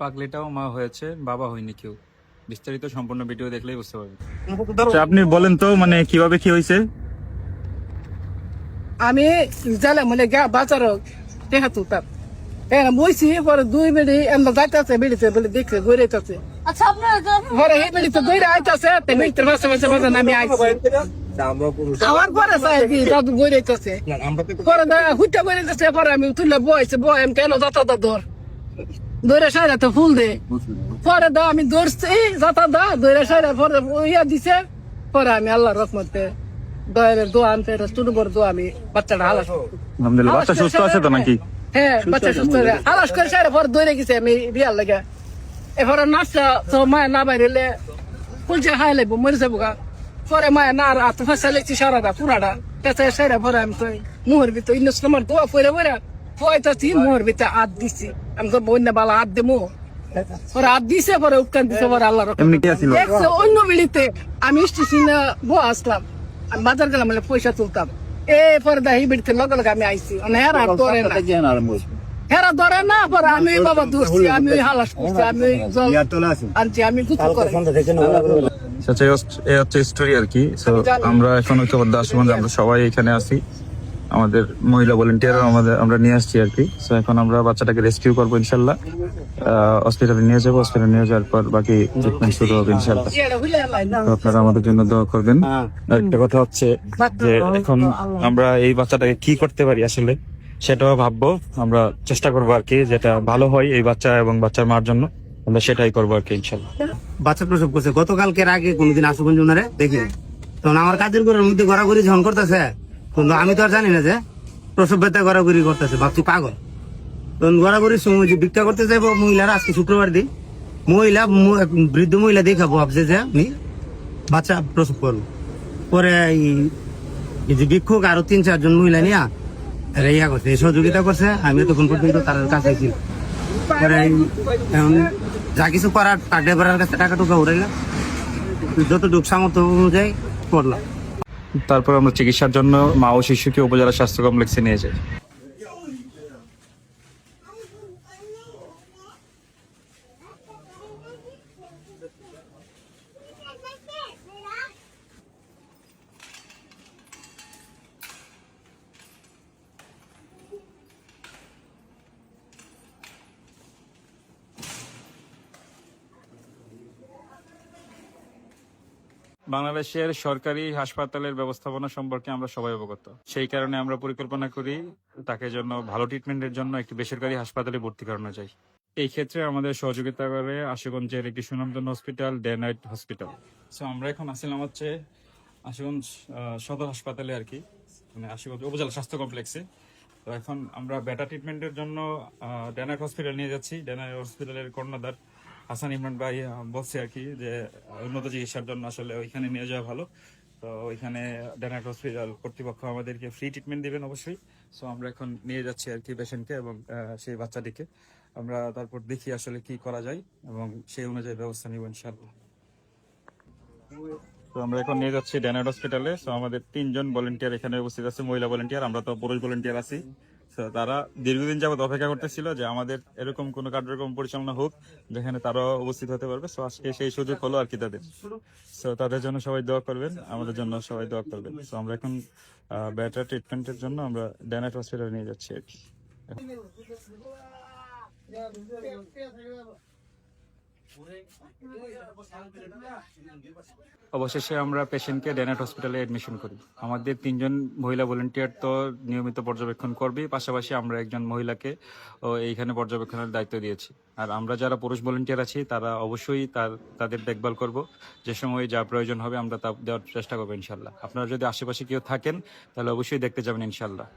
পাগলিটাও মা হয়েছে বাবা হয়নি কেউ। বিস্তারিত সম্পূর্ণ ভিডিও দেখলেই বুঝতে পারবেন। আচ্ছা, আপনি বলেন তো মানে কীভাবে কি হয়েছে? আমি জালে মানে গা বাজার দেখা তুলতাম হ্যাঁ বইছি পরে দুই বেড়ি এমন যাইতেছে বেড়িতে বলে দেখছে ঘুরাইতেছে আচ্ছা পরে এই বেড়িতে দৌড়ে আইতাছে তে মাসে মাসে মাসে নামি আইছি। আমার পরে চাই কি দাদু ঘুরাইতেছে পরে হুইটা ঘুরাইতেছে পরে আমি তুললে বইছে বয় আমি কেন যাতা দা দৌড়ে সাইরা তো ফুল দে। পরে দা আমি দৌড়ছি। যাতা দা দৌড়ে সাইরা পরে ইয়া দিছে পরে আমি আল্লাহ রহমতে দয়ালের দোয়া আনতে স্টুডেন্ট বড় দোয়া আমি বাচ্চাটা হালাস আলহামদুলিল্লাহ বাচ্চা সুস্থ আছে তো নাকি? হ্যাঁ বাচ্চা সুস্থ আছে। হালাস করে সাইরা পরে দৌড়ে গেছে আমি বিয়ার লাগে। এরপরে নাচটা তো মায়ের না বাইরে কুলছে হাই লাগবো মরে যাব গা। পরে মায়ের না আর আত ফসা লেগছি সারাটা পুরাটা। পেঁচা সাইরা পরে আমি তো মুহর ভিতরে ইন্নস নম্বর দোয়া পরে পরে পয়তাছি মুহর ভিতরে দিছি। আমি তো বন্যা বালা দেবো হাত দিছে পরে উৎকান দিছে পরে আল্লাহ দেখছে অন্য বিড়িতে আমি স্টেশনে বউ আসলাম। আমি বাজার গেলাম পয়সা তুলতাম। এ পরে দাহি বিড়িতে লগে লগে আমি আইছি। মানে হেরা ধরে না। হেরা ধরে না পরে আমি বাবা ধরছি আমি ওই হালাস করছি আমি জল আনছি আমি করে। আচ্ছা এই হচ্ছে- স্টোরি আর কি। আমরা এখন ঐক্যবদ্ধ আশ্রমে আমরা সবাই এখানে আছি। আমাদের মহিলা ভলেন্টিয়ার আমাদের আমরা নিয়ে আসছি আর কি। তো এখন আমরা বাচ্চাটাকে রেস্কিউ করব ইনশাল্লাহ। হসপিটালে নিয়ে যাব হসপিটালে নিয়ে যাওয়ার পর বাকি ট্রিটমেন্ট শুরু হবে ইনশাল্লাহ। তো আপনারা আমাদের জন্য দোয়া করবেন। আরেকটা কথা হচ্ছে যে এখন আমরা এই বাচ্চাটাকে কি করতে পারি আসলে সেটাও ভাববো। আমরা চেষ্টা করব আর কি যেটা ভালো হয় এই বাচ্চা এবং বাচ্চার মার জন্য আমরা সেটাই করব আর কি ইনশাল্লাহ। বাচ্চা প্রসব করছে। গতকালকের আগে কোনোদিন আশুগঞ্জ ওনারে দেখি। তখন আমার কাজের ঘরের মধ্যে ঘোরাঘুরি যখন করতেছে কিন্তু আমি তো আর জানি না যে প্রসব ব্যথা ঘোরাঘুরি করতেছে, ভাবছি পাগল। তখন ঘোরাঘুরির সময় যে ভিক্ষা করতে যাব মহিলারা, আজকে শুক্রবার দিন, মহিলা বৃদ্ধ মহিলা দেখা ভাবছে যে আমি বাচ্চা প্রসব করব। পরে এই যে ভিক্ষুক আরও তিন, চারজন মহিলা নিয়ে এরা ইয়া করছে সহযোগিতা করছে আমি তখন পর্যন্ত তার কাছে ছিল পরে এখন যা কিছু করার, তার ড্রাইভারের কাছে টাকা টুকা উড়াইলাম। যতটুকু সামর্থ্য অনুযায়ী করলাম। তারপর আমরা চিকিৎসার জন্য মা ও শিশুকে উপজেলা স্বাস্থ্য কমপ্লেক্সে নিয়ে যাই। বাংলাদেশের সরকারি হাসপাতালের ব্যবস্থাপনা সম্পর্কে আমরা সবাই অবগত। সেই কারণে আমরা পরিকল্পনা করি তাকে জন্য ভালো ট্রিটমেন্টের জন্য একটি বেসরকারি হাসপাতালে ভর্তি করানো যায়। এই ক্ষেত্রে আমাদের সহযোগিতা করে আশুগঞ্জের একটি সুনামধন্য hospital day night hospital so আমরা এখন আসলাম হচ্ছে আশুগঞ্জ সদর হাসপাতালে আর কি মানে আশুগঞ্জ উপজেলা স্বাস্থ্য কমপ্লেক্সে। তো এখন আমরা বেটা ট্রিটমেন্টের জন্য ডেনাইট হসপিটাল নিয়ে যাচ্ছি। ডেনাইট হসপিটালের কর্ণধার হাসান ইমরান ভাই বলছে আর কি যে, উন্নত চিকিৎসার জন্য আসলে ওইখানে নিয়ে যাওয়া ভালো। তো ওইখানে ডেনার হসপিটাল কর্তৃপক্ষ আমাদেরকে ফ্রি ট্রিটমেন্ট দিবেন অবশ্যই। সো আমরা এখন নিয়ে যাচ্ছি আর কি পেশেন্টকে এবং সেই বাচ্চাটিকে। আমরা তারপর দেখি আসলে কি করা যায় এবং সেই অনুযায়ী ব্যবস্থা নিব ইনশাআল্লাহ। তো আমরা এখন নিয়ে যাচ্ছি ড্যানার হসপিটালে সো আমাদের তিনজন ভলেন্টিয়ার এখানে উপস্থিত আছে, মহিলা ভলেন্টিয়ার আমরা তো পুরুষ ভলেন্টিয়ার আছি। তারা দীর্ঘদিন যাবত অপেক্ষা করতেছিল যে আমাদের এরকম কোনো কার্যক্রম পরিচালনা হোক, যেখানে তারাও উপস্থিত হতে পারবে। সো আজকে সেই সুযোগ হলো আর কি তাদের। সো তাদের জন্য সবাই দোয়া করবেন, আমাদের জন্য সবাই দোয়া করবেন। সো আমরা এখন বেটার ট্রিটমেন্টের জন্য আমরা ড্যানাট হসপিটালে নিয়ে যাচ্ছি আর কি। অবশেষে আমরা পেশেন্টকে ডেনাট হসপিটালে এডমিশন করি। আমাদের তিনজন মহিলা ভলেন্টিয়ার তো নিয়মিত পর্যবেক্ষণ করবে, পাশাপাশি আমরা একজন মহিলাকে এইখানে পর্যবেক্ষণের দায়িত্ব দিয়েছি। আর আমরা যারা পুরুষ ভলেন্টিয়ার আছি, তারা অবশ্যই তার, তাদের দেখভাল করব। যে সময় যা প্রয়োজন হবে, আমরা তা দেওয়ার চেষ্টা করব ইনশাল্লাহ। আপনারা যদি আশেপাশে কেউ থাকেন, তাহলে অবশ্যই দেখতে যাবেন ইনশাল্লাহ।